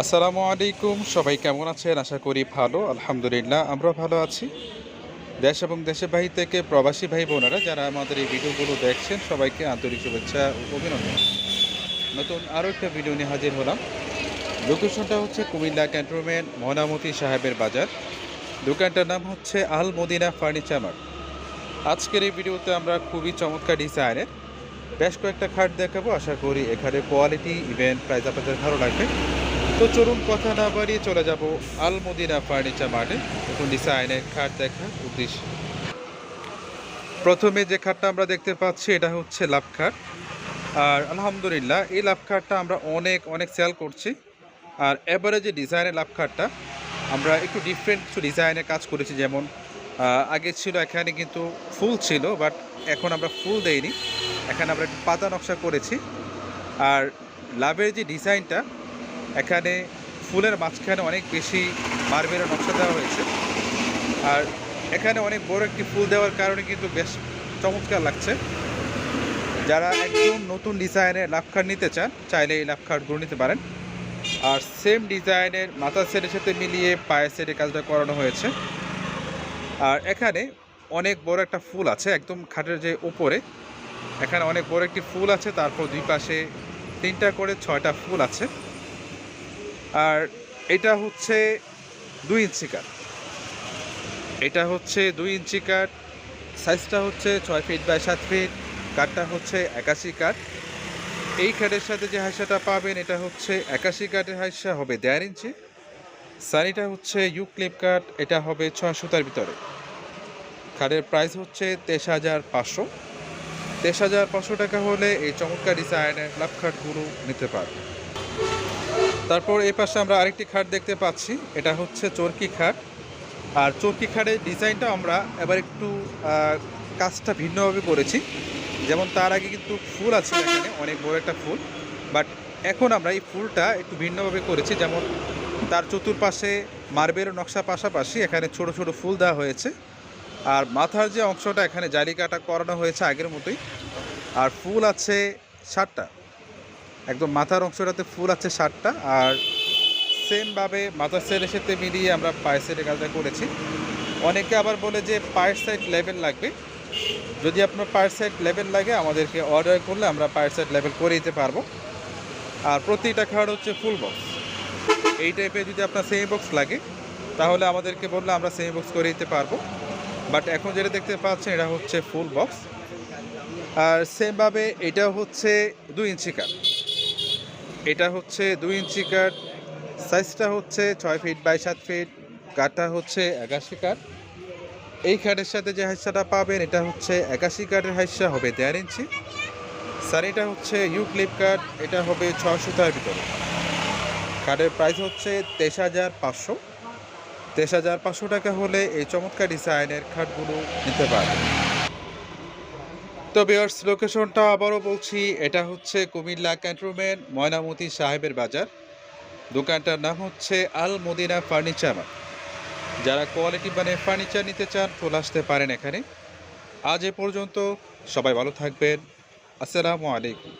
আসসালামু আলাইকুম, সবাই কেমন আছেন? আশা করি ভালো, আলহামদুলিল্লাহ, আমরা ভালো আছি। দেশ এবং দেশের বাহির থেকে প্রবাসী ভাই বোনেরা যারা আমাদের এই ভিডিওগুলো দেখছেন, সবাইকে আন্তরিক শুভেচ্ছা অভিনন্দন। নতুন আরও একটা ভিডিও নিয়ে হাজির হলাম। লোকেশনটা হচ্ছে কুমিল্লা ক্যান্টনমেন্ট, ময়নামতি সাহেবের বাজার। দোকানটার নাম হচ্ছে আল মদিনা ফার্নিচার মার্ট। আজকের এই ভিডিওতে আমরা খুবই চমৎকার ডিজাইনের বেশ কয়েকটা খাট দেখাবো। আশা করি এখানে কোয়ালিটি, ইভেন্ট, প্রাইস আপনাদের ভালো লাগবে। তো চলুন কথা না বাড়িয়ে চলে যাব আল মদিনা ফার্নিচার মার্টে এখন ডিজাইনের খাট দেখার উদ্দেশ্য। প্রথমে যে খাটটা আমরা দেখতে পাচ্ছি, এটা হচ্ছে লাভ খাট। আর আলহামদুলিল্লাহ, এই লাভ খাটটা আমরা অনেক অনেক সেল করছি। আর এবারে যে ডিজাইনের লাভ খাটটা, আমরা একটু ডিফারেন্ট কিছু ডিজাইনের কাজ করেছি। যেমন আগে ছিল এখানে কিন্তু ফুল ছিল বাট এখন আমরা ফুল দেইনি। এখানে আমরা একটু পাতা নকশা করেছি। আর লাভের যে ডিজাইনটা এখানে ফুলের মাঝখানে অনেক বেশি মার্বেলের নকশা দেওয়া হয়েছে। আর এখানে অনেক বড় একটি ফুল দেওয়ার কারণে কিন্তু বেশ চমৎকার লাগছে। যারা একদম নতুন ডিজাইনের লাভ কার্ড নিতে চান, চাইলে এই লাভ কার্ডগুলো নিতে পারেন। আর সেম ডিজাইনের মাথা সেটের সাথে মিলিয়ে পায়ের সেটের কাজটা করানো হয়েছে। আর এখানে অনেক বড় একটা ফুল আছে একদম খাটের যে ওপরে এখানে অনেক বড় একটি ফুল আছে, তারপর দুই পাশে তিনটা করে ছয়টা ফুল আছে। আর এটা হচ্ছে দুই ইঞ্চি কাঠ। এটা হচ্ছে দুই ইঞ্চি কাঠ, সাইজটা হচ্ছে ছয় ফিট বাই সাত ফিট, কাঠটা হচ্ছে একাশি কাঠ। এই কাঠের সাথে যে হাইসাটা পাবেন, এটা হচ্ছে একাশি কাঠের হাইসা হবে দেড় ইঞ্চি। সানিটা হচ্ছে ইউ ক্লিপ কাঠ, এটা হবে ছয় সুতার ভিতরে। কাঠের প্রাইস হচ্ছে তেইশ হাজার পাঁচশো। তেইশ হাজার পাঁচশো টাকা হলে এই চমৎকার ডিজাইনের লাভ খাটগুলো নিতে পারবে তারপর এই পাশে আমরা আরেকটি খাট দেখতে পাচ্ছি। এটা হচ্ছে চরকি খাট। আর চরকি খাটের ডিজাইনটা আমরা এবার একটু কাজটা ভিন্নভাবে করেছি। যেমন তার আগে কিন্তু ফুল আছে এখানে, অনেক বড় একটা ফুল। বাট এখন আমরা এই ফুলটা একটু ভিন্নভাবে করেছি। যেমন তার চতুর্পাশে মার্বেল নকশা পাশাপাশি এখানে ছোট ছোট ফুল দেওয়া হয়েছে। আর মাথার যে অংশটা এখানে জালিকাটা করানো হয়েছে আগের মতোই। আর ফুল আছে ষাটটা। একদম মাথার অংশটাতে ফুল আছে ষাটটা আর সেমভাবে মাথার সেটের সাথে মিলিয়ে আমরা পায়ের সেটের কাজটা করেছি। অনেকে আবার বলে যে পায়ের সাইড লেভেল লাগবে। যদি আপনার পায়ের সাইড লেভেল লাগে, আমাদেরকে অর্ডার করলে আমরা পায়ের সাইড লেভেল করে দিতে পারব। আর প্রতিটা খাট হচ্ছে ফুল বক্স এই টাইপের যদি আপনার সেমি বক্স লাগে, তাহলে আমাদেরকে বললে আমরা সেমি বক্স করে দিতে পারব। বাট এখন যেটা দেখতে পাচ্ছেন, এটা হচ্ছে ফুল বক্স আর সেমভাবে এটা হচ্ছে দুই ইঞ্চি কাঠ এটা হচ্ছে দুই ইঞ্চি কাঠ সাইজটা হচ্ছে ছয় ফিট বাই সাত ফিট কাঠটা হচ্ছে একাশি কাঠ। এই কাঠের সাথে যে হাইসাটা পাবেন, এটা হচ্ছে একাশি কাঠের হাইসা হবে দেড় ইঞ্চি। স্যার, এটা হচ্ছে ইউ ক্লিপ কাঠ, এটা হবে ছয় সুতার ভিতরে। কাঠের প্রাইস হচ্ছে তেইশ হাজার পাঁচশো। তেইশ হাজার পাঁচশো টাকা হলে এই চমৎকার ডিজাইনের খাটগুলো নিতে পারবেন। তো বিয়ার্স লোকেশনটা আবারও বলছি, এটা হচ্ছে কুমিল্লা ক্যান্টনমেন্ট ময়নামতি সাহেবের বাজার। দোকানটার নাম হচ্ছে আল মদিনা ফার্নিচার। যারা কোয়ালিটি মানে ফার্নিচার নিতে চান, চলে আসতে পারেন এখানে। আজ এ পর্যন্ত সবাই ভালো থাকবেন। আসসালামু আলাইকুম।